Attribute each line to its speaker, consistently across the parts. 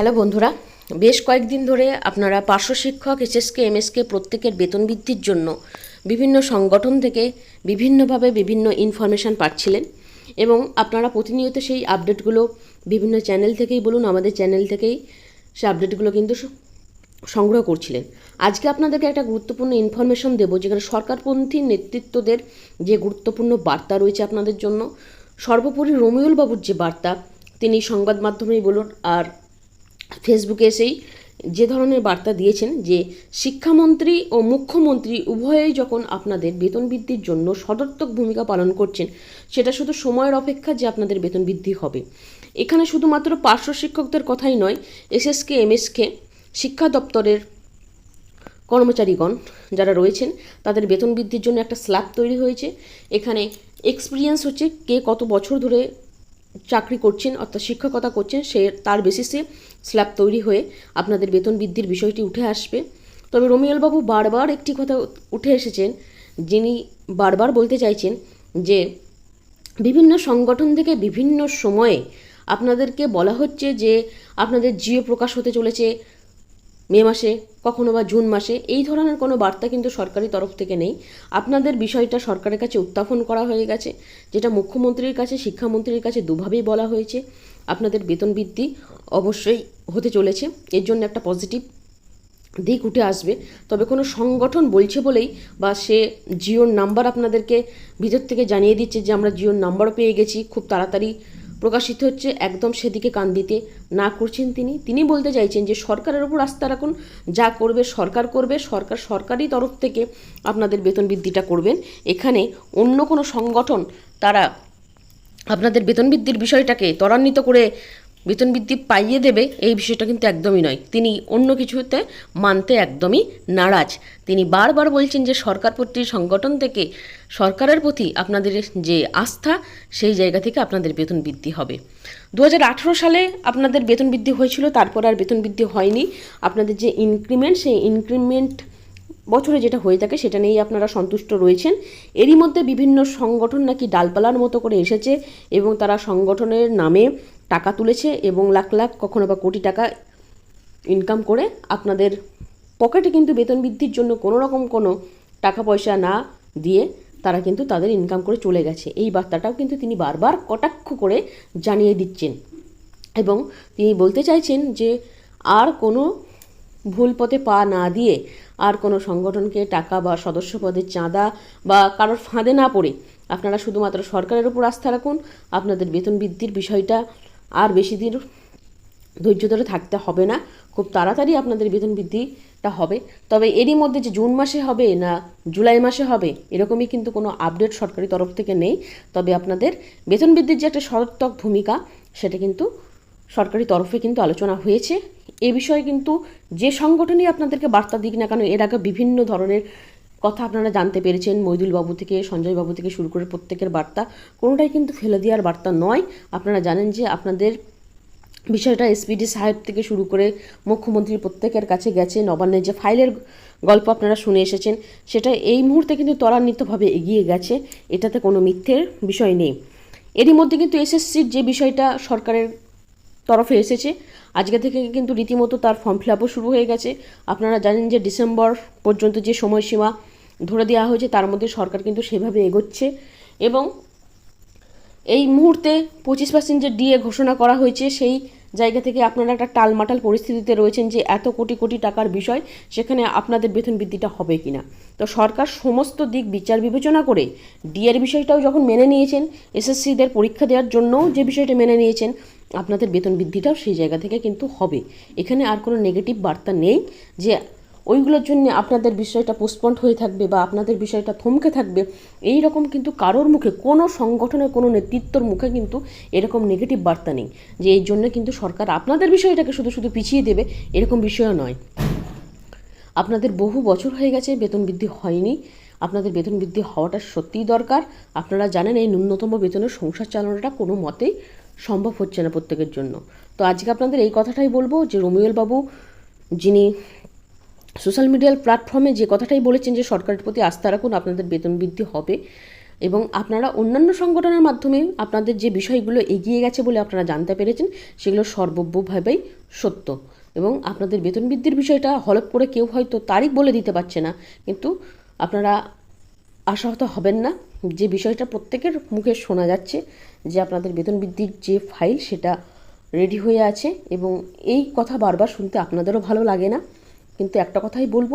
Speaker 1: Hello বন্ধুরা, বেশ কয়েকদিন ধরে আপনারা পার্শ্ব শিক্ষক, এসএসকে, এমএসকে প্রত্যেকের বেতন বৃদ্ধির জন্য বিভিন্ন সংগঠন থেকে বিভিন্নভাবে বিভিন্ন ইনফরমেশান পাচ্ছিলেন এবং আপনারা প্রতিনিয়ত সেই আপডেটগুলো বিভিন্ন চ্যানেল থেকেই বলুন, আমাদের চ্যানেল থেকেই সে আপডেটগুলো কিন্তু সংগ্রহ করছিলেন। আজকে আপনাদেরকে একটা গুরুত্বপূর্ণ ইনফরমেশন দেবো, যেখানে সরকারপন্থী নেতৃত্বদের যে গুরুত্বপূর্ণ বার্তা রয়েছে আপনাদের জন্য, সর্বোপরি রমিউল বাবুর যে বার্তা, তিনি সংবাদ মাধ্যমেই বলুন আর ফেসবুকে এসেই যে ধরনের বার্তা দিয়েছেন যে শিক্ষামন্ত্রী ও মুখ্যমন্ত্রী উভয়েই যখন আপনাদের বেতন বৃদ্ধির জন্য সদর্থক ভূমিকা পালন করছেন, সেটা শুধু সময়ের অপেক্ষা যে আপনাদের বেতন বৃদ্ধি হবে। এখানে শুধুমাত্র পার্শ্ব শিক্ষকদের কথাই নয়, এসএসকে, এমএসকে, শিক্ষা দপ্তরের কর্মচারীগণ যারা রয়েছেন, তাদের বেতন বৃদ্ধির জন্য একটা স্ল্যাব তৈরি হয়েছে। এখানে এক্সপিরিয়েন্স হচ্ছে কে কত বছর ধরে চাকরি করছেন, অর্থাৎ শিক্ষকতা করছেন, সে তার বেসিসে স্ল্যাব তৈরি হয়ে আপনাদের বেতন বৃদ্ধির বিষয়টি উঠে আসবে। তবে রমিয়ালবাবু বারবার একটি কথা উঠে এসেছেন, যিনি বারবার বলতে চাইছেন যে, বিভিন্ন সংগঠন থেকে বিভিন্ন সময়ে আপনাদেরকে বলা হচ্ছে যে, আপনাদের জিও প্রকাশ হতে চলেছে মে মাসে, কখনো বা জুন মাসে, এই ধরনের কোনো বার্তা কিন্তু সরকারি তরফ থেকে নেই। আপনাদের বিষয়টা সরকারের কাছে উত্থাপন করা হয়ে গেছে, যেটা মুখ্যমন্ত্রীর কাছে, শিক্ষামন্ত্রীর কাছে দুভাবেই বলা হয়েছে। আপনাদের বেতন বৃদ্ধি অবশ্যই হতে চলেছে, এর জন্য একটা পজিটিভ দিক উঠে আসবে। তবে কোনো সংগঠন বলছে বলেই বা সে জিওর নাম্বার আপনাদেরকে ভিতর থেকে জানিয়ে দিচ্ছে যে আমরা জিওর নাম্বারও পেয়ে গেছি, খুব তাড়াতাড়ি প্রকাশিত হচ্ছে একদম সেদিকে কান দিতে না করছেন তিনি। তিনি বলতে চাইছেন যে সরকারের উপর আস্থা রাখুন, যা করবে সরকার করবে, সরকার সরকারি তরফ থেকে আপনাদের বেতন বৃদ্ধিটা করবেন। এখানে অন্য কোনো সংগঠন তারা আপনাদের বেতন বৃদ্ধির বিষয়টাকে ত্বরান্বিত করে বেতন বৃদ্ধি পাইয়ে দেবে, এই বিষয়টা কিন্তু একদমই নয়। তিনি অন্য কিছুতে মানতে একদমই নারাজ। তিনি বারবার বলছেন যে সরকার প্রতি সংগঠন থেকে, সরকারের প্রতি আপনাদের যে আস্থা, সেই জায়গা থেকে আপনাদের বেতন বৃদ্ধি হবে। দু হাজার আঠেরো সালে আপনাদের বেতন বৃদ্ধি হয়েছিল, তারপর আর বেতন বৃদ্ধি হয়নি। আপনাদের যে ইনক্রিমেন্ট সেই ইনক্রিমেন্ট বছরে যেটা হয়ে থাকে সেটা নিয়েই আপনারা সন্তুষ্ট রয়েছেন। এরই মধ্যে বিভিন্ন সংগঠন নাকি ডালপালার মতো করে এসেছে এবং তারা সংগঠনের নামে টাকা তুলেছে এবং লাখ লাখ, কখনো বা কোটি টাকা ইনকাম করে আপনাদের পকেটে কিন্তু বেতন বৃদ্ধির জন্য কোনো রকম কোনো টাকা পয়সা না দিয়ে তারা কিন্তু তাদের ইনকাম করে চলে গেছে। এই বার্তাটাও কিন্তু তিনি বারবার কটাক্ষ করে জানিয়ে দিচ্ছেন এবং তিনি বলতে চাইছেন যে আর কোনো ভুল পথে পা না দিয়ে আর কোনো সংগঠনকে টাকা বা সদস্য পদের চাঁদা বা কারোর ফাঁদে না পড়ে আপনারা শুধুমাত্র সরকারের উপর আস্থা রাখুন, আপনাদের বেতন বৃদ্ধির বিষয়টা আর বেশি দিন ধৈর্য ধরে থাকতে হবে না, খুব তাড়াতাড়ি আপনাদের বেতন বৃদ্ধিটা হবে। তবে এরই মধ্যে যে জুন মাসে হবে না জুলাই মাসে হবে, এরকমই কিন্তু কোনো আপডেট সরকারি তরফ থেকে নেই। তবে আপনাদের বেতন বৃদ্ধির যে একটা সদর্থক ভূমিকা, সেটা কিন্তু সরকারি তরফে কিন্তু আলোচনা হয়েছে। এ বিষয়ে কিন্তু যে সংগঠনই আপনাদেরকে বার্তা দিক না কেন, এর আগে বিভিন্ন ধরনের কথা আপনারা জানতে পেরেছেন। মইদুল বাবু থেকে সঞ্জয় বাবু থেকে শুরু করে প্রত্যেকের বার্তা। কোনোটাই কিন্তু ফেলে দেওয়ার বার্তা নয়। আপনারা জানেন যে আপনাদের বিষয়টা এসপিডি সাহেব থেকে শুরু করে মুখ্যমন্ত্রীর প্রত্যেকের কাছে গেছে। নবান্নের যে ফাইলের গল্প আপনারা শুনে এসেছেন, সেটা এই মুহূর্তে কিন্তু ত্বরান্বিতভাবে এগিয়ে গেছে। এটাতে কোনো মিথ্যের বিষয় নেই। এরই মধ্যে কিন্তু এসএসসির যে বিষয়টা সরকারের তরফে এসেছে। আজকে থেকে কিন্তু রীতিমতো তার ফর্ম ফিল আপও শুরু হয়ে গেছে। আপনারা জানেন যে ডিসেম্বর পর্যন্ত যে সময়সীমা ধরে দেওয়া হয়েছে, তার মধ্যে সরকার কিন্তু সেভাবে এগোচ্ছে এবং এই মুহূর্তে পঁচিশ পার্সেন্ট যে ডিএ ঘোষণা করা হয়েছে, সেই জায়গা থেকে আপনারা একটা টালমাটাল পরিস্থিতিতে রয়েছেন যে এত কোটি কোটি টাকার বিষয়, সেখানে আপনাদের বেতন বৃদ্ধিটা হবে কি না তো সরকার সমস্ত দিক বিচার বিবেচনা করে ডিএর বিষয়টাও যখন মেনে নিয়েছেন এসএসসিদের পরীক্ষা দেওয়ার জন্যও যে বিষয়টা মেনে নিয়েছেন আপনাদের বেতন বৃদ্ধিটাও সেই জায়গা থেকে কিন্তু হবে। এখানে আর কোনো নেগেটিভ বার্তা নেই যে ওইগুলোর জন্য আপনাদের বিষয়টা পোস্টপন্ড হয়ে থাকবে বা আপনাদের বিষয়টা থমকে থাকবে, এই রকম কিন্তু কারোর মুখে, কোনো সংগঠনের কোনো নেতৃত্বর মুখে কিন্তু এরকম নেগেটিভ বার্তা নেই। যে এই জন্য কিন্তু সরকার আপনাদের বিষয়টাকে শুধু শুধু পিছিয়ে দেবে, এরকম বিষয়ও নয়। আপনাদের বহু বছর হয়ে গেছে বেতন বৃদ্ধি হয়নি। আপনাদের বেতন বৃদ্ধি হওয়াটা সত্যিই দরকার। আপনারা জানেন এই ন্যূনতম বেতনের সংসার চালানোটা কোনো মতেই সম্ভব হচ্ছে না প্রত্যেকের জন্য। তো আজকে আপনাদের এই কথাটাই বলব যে রমিউল বাবু, যিনি সোশ্যাল মিডিয়ার প্ল্যাটফর্মে যে কথাটাই বলেছেন যে সরকারের প্রতি আস্থা রাখুন, আপনাদের বেতন বৃদ্ধি হবে এবং আপনারা অন্যান্য সংগঠনের মাধ্যমে আপনাদের যে বিষয়গুলো এগিয়ে গেছে বলে আপনারা জানতে পেরেছেন, সেগুলো সর্বব্যভাবেই সত্য। এবং আপনাদের বেতন বৃদ্ধির বিষয়টা হলপ করে কেউ হয়তো তারিখ বলে দিতে পারছে না, কিন্তু আপনারা আশাহত হবেন না। যে বিষয়টা প্রত্যেকের মুখে শোনা যাচ্ছে যে আপনাদের বেতন বৃদ্ধির যে ফাইল সেটা রেডি হয়ে আছে এবং এই কথা বারবার শুনতে আপনাদেরও ভালো লাগে না। কিন্তু একটা কথাই বলব,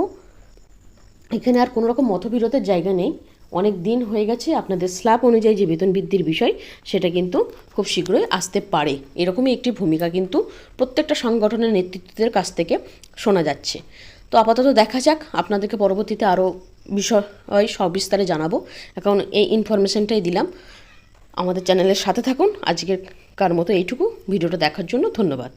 Speaker 1: এখানে আর কোনো রকম মতবিরোধের জায়গা নেই। অনেক দিন হয়ে গেছে, আপনাদের স্ল্যাব অনুযায়ী যে বেতন বৃদ্ধির বিষয় সেটা কিন্তু খুব শীঘ্রই আসতে পারে। এরকমই একটি ভূমিকা কিন্তু প্রত্যেকটা সংগঠনের নেতৃত্বদের কাছ থেকে শোনা যাচ্ছে। তো আপাতত দেখা যাক, আপনাদেরকে পরবর্তীতে আরও বিষয় সবিস্তারে জানাব। এখন এই ইনফরমেশনটাই দিলাম। আমাদের চ্যানেলের সাথে থাকুন। আজকের কার মতো এইটুকু। ভিডিওটা দেখার জন্য ধন্যবাদ।